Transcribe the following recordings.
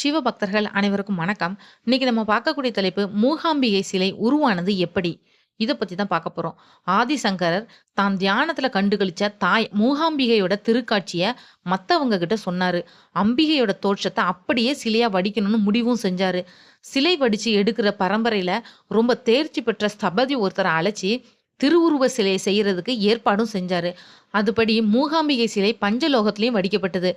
சிவபக்தர்கள் அனைவருக்கும் வணக்கம். இன்னைக்கு நம்ம பார்க்கக்கூடிய தலைப்பு மூகாம்பிகை சிலை உருவானது எப்படி? இதை பத்தி தான் பார்க்க போறோம். ஆதிசங்கரர் தான் தியானத்துல கண்டுகளிச்ச தாய் மூகாம்பிகையோட திருக்காட்சிய மத்தவங்க கிட்ட சொன்னாரு. அம்பிகையோட தோற்றத்தை அப்படியே சிலையா வடிக்கணும்னு முடிவும் செஞ்சாரு. சிலை வடிச்சு எடுக்கிற பரம்பரையில ரொம்ப தேர்ச்சி பெற்ற ஸ்தபதி ஒருத்தரை அழைச்சி திருவுருவ சிலை செய்யறதுக்கு ஏற்பாடும் செஞ்சாரு. அதுபடி மூகாம்பிகை சிலை பஞ்சலோகத்திலையும் வடிக்கப்பட்டது.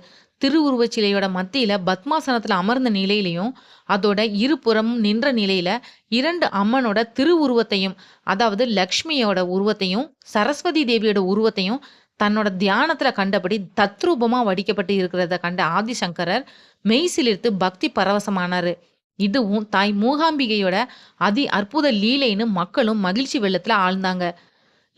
திருவுருவச் சிலையோட மத்தியில பத்மாசனத்துல அமர்ந்த நிலையிலையும் அதோட இருபுறமும் நின்ற நிலையில இரண்டு அம்மனோட திருவுருவத்தையும், அதாவது லக்ஷ்மியோட உருவத்தையும், சரஸ்வதி தேவியோட உருவத்தையும் தன்னோட தியானத்துல கண்டபடி தத்ரூபமா வடிக்கப்பட்டு இருக்கிறத கண்ட ஆதிசங்கரர் மெய்சிலிர்த்து பக்தி பரவசமானாரு. இதுவும் தாய் மூகாம்பிகையோட அதி அற்புத லீலைன்னு மக்களும் மகிழ்ச்சி வெள்ளத்துல ஆழ்ந்தாங்க.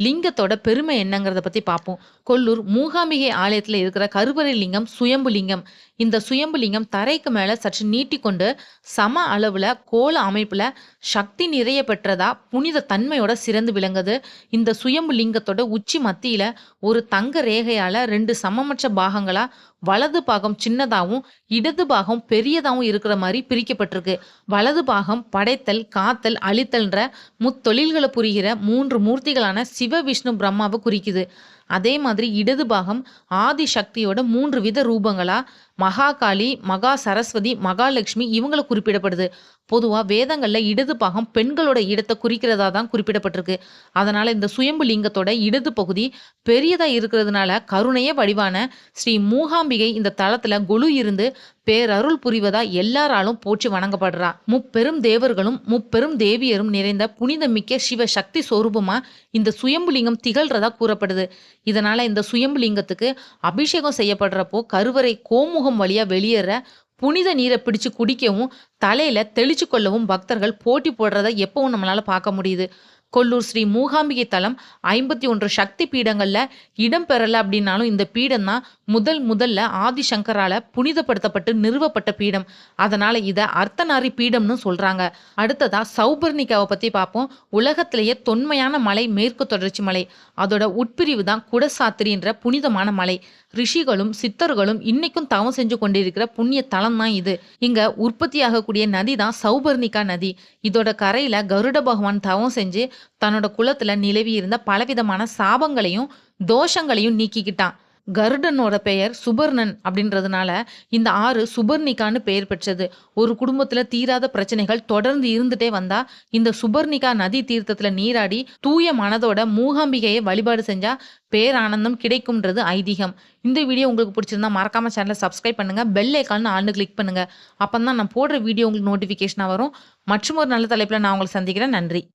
லிங்கத்தோட பெருமை என்னங்கிறத பத்தி பார்ப்போம். கொல்லூர் மூகாம்பிகை ஆலயத்துல இருக்கிற கருவறை லிங்கம் சுயம்பு லிங்கம். இந்த சுயம்பு லிங்கம் தரைக்கு மேல சற்று நீட்டிக்கொண்டு சம அளவுல கோல அமைப்புல சக்தி நிறைய பெற்றதா புனித தன்மையோட சிறந்து விளங்குது. இந்த சுயம்பு லிங்கத்தோட உச்சி மத்தியில ஒரு தங்க ரேகையால ரெண்டு சமமற்ற பாகங்களா வலது பாகம் சின்னதாகவும் இடது பாகம் பெரியதாவும் இருக்கிற மாதிரி பிரிக்கப்பட்டிருக்கு. வலது பாகம் படைத்தல், காத்தல், அழித்தல்ன்ற முத்தொழில்கள புரிகிற மூன்று மூர்த்திகளான சிவ, விஷ்ணு, பிரம்மாவை குறிக்குது. அதே மாதிரி இடது பாகம் ஆதி சக்தியோட மூன்று வித ரூபங்களா மகாகாளி, மகா சரஸ்வதி, மகாலட்சுமி இவங்கள குறிப்பிடப்படுது. பொதுவா வேதங்கள்ல இடது பாகம் பெண்களோட இடத்தை குறிக்கிறதா தான் குறிப்பிடப்பட்டிருக்கு. அதனால இந்த சுயம்பு லிங்கத்தோட இடது பகுதி பெரியதா இருக்கிறதுனால கருணையே வடிவான ஸ்ரீ மூகாம்பிகை இந்த தளத்தில் கொலு இருந்து பேரருள் புரிவதா எல்லாராலும் போற்றி வணங்கப்படுறா. முப்பெரும் தேவர்களும், முப்பெரும் தேவியரும் நிறைந்த புனிதமிக்க சிவ சக்தி சொரூபமா இந்த சுயம்புலிங்கம் திகழ்றதா கூறப்படுது. இதனால இந்த சுயம்புலிங்கத்துக்கு அபிஷேகம் செய்யப்படுறப்போ கருவறை கோமுகம் வழியா வெளியேற புனித நீரை பிடிச்சு குடிக்கவும், தலையில தெளிச்சு கொள்ளவும் பக்தர்கள் போட்டி போடுறத எப்பவும் நம்மளால பார்க்க முடியுது. கொல்லூர் ஸ்ரீ மூகாம்பிகை தலம் 51 சக்தி பீடங்களில் இடம் பெறலை அப்படின்னாலும் இந்த பீடம் தான் முதல் முதல்ல ஆதிசங்கரால புனிதப்படுத்தப்பட்டு நிறுவப்பட்ட பீடம். அதனால இதை அர்த்தநாரி பீடம்னு சொல்றாங்க. அடுத்ததா சௌபர்ணிகாவை பத்தி பார்ப்போம். உலகத்திலேயே தொன்மையான மலை மேற்கு தொடர்ச்சி மலை. அதோட உட்பிரிவு தான் குடசாத்திரின்ற புனிதமான மலை. ரிஷிகளும், சித்தர்களும் இன்னைக்கும் தவம் செஞ்சு கொண்டிருக்கிற புண்ணிய தலம் தான் இது. இங்க உற்பத்தியாகக்கூடிய நதி தான் சௌபர்ணிகா நதி. இதோட கரையில கருட பகவான் தவம் செஞ்சு தன்னோட குலத்துல நிலவி இருந்த பலவிதமான சாபங்களையும், தோஷங்களையும் நீக்கிக்கிட்டான். கருடனோட பெயர் சுபர்ணன் அப்படின்றதுனால இந்த ஆறு சுபர்ணிகான்னு பெயர் பெற்றது. ஒரு குடும்பத்துல தீராத பிரச்சனைகள் தொடர்ந்து இருந்துட்டே வந்தா இந்த சுபர்ணிகா நதி தீர்த்தத்துல நீராடி தூய மனதோட மூகாம்பிகையை வழிபாடு செஞ்சா பேரானந்தம் கிடைக்கும்ன்றது ஐதீகம். இந்த வீடியோ உங்களுக்கு பிடிச்சிருந்தா மறக்காம சேனலை சப்ஸ்கிரைப் பண்ணுங்க. பெல் ஐகான் ஆல்னு கிளிக் பண்ணுங்க. அப்பந்தான் நான் போடுற வீடியோ உங்களுக்கு நோட்டிஃபிகேஷனாக வரும். மற்றும் ஒரு நல்ல தலைப்புல நான் உங்களை சந்திக்கிறேன். நன்றி.